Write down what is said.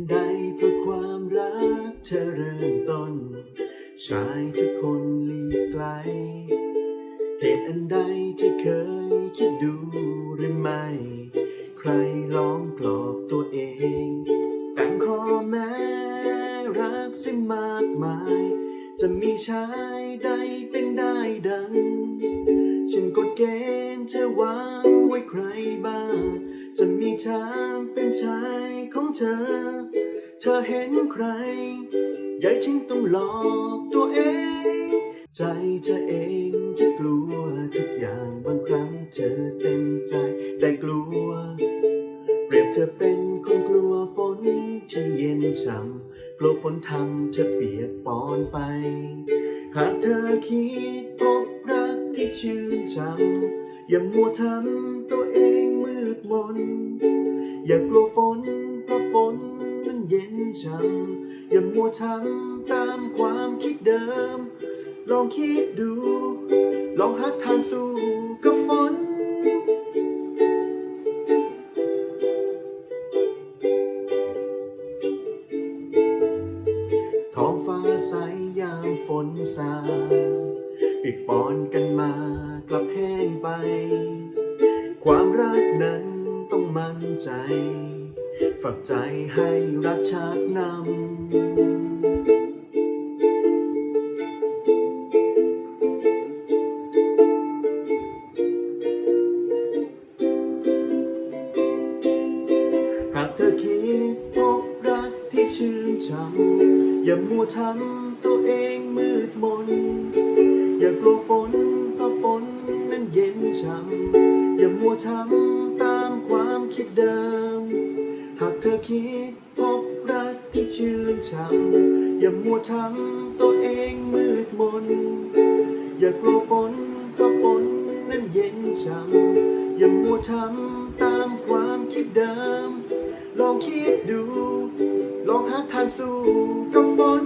อันใดเพื่อความรักเธอเริ่มต้น ชายทุกคนหลีกไกลเหตุอันใดที่เคยคิดดูหรือไม่ ใครลองปลอบตัวเองแต่งข้อแม้รักสิมากมาย จะมีชายใดเป็นได้ดัง ฉันกฎเกณฑ์เธอวางไว้ใครบ้าง จะมีทางเป็น ใคร ใหญ่ถึงต้องหลอกตัวเอง ใจเธอเองคิดกลัวทุกอย่างบางครั้งเธอเต็มใจแต่กลัว เปรียบเธอเป็นคนกลัวฝนที่เย็นช่ำกลัวฝนทำเธอเปียกปอนไป หากเธอคิดพบรักที่ชื่นช่ำอย่ามัวทำตัวเองมืดมนอย่ากลัวฝนเพราะฝน เย็นช่ำอย่ามัวทำตามความคิดเดิม ลองคิดดู ลองหาทางสู้กับฝน ท้องฟ้าใสยามฝนสาปิดปอนกันมากลับแห้งไป ความรักนั้นต้องมั่นใจ ฝากใจให้รักชาตินำหากเธอคิดพบรักที่ชื่นช่ำอย่ามัวทำตัวเองมืดมน อย่ากลัวฝนเพราะฝนนั้นเย็นช่ำอย่ามัวทำตามความคิดเดิม เธอคิดพบรักที่ชื่นช่ำอย่ามัวทำตัวเองมืดมน อย่ากลัวฝนก็ฝนนั้นเย็นช่ำอย่ามัวทำตามความคิดเดิม ลองคิดดู ลองหาทางสู้กับฝน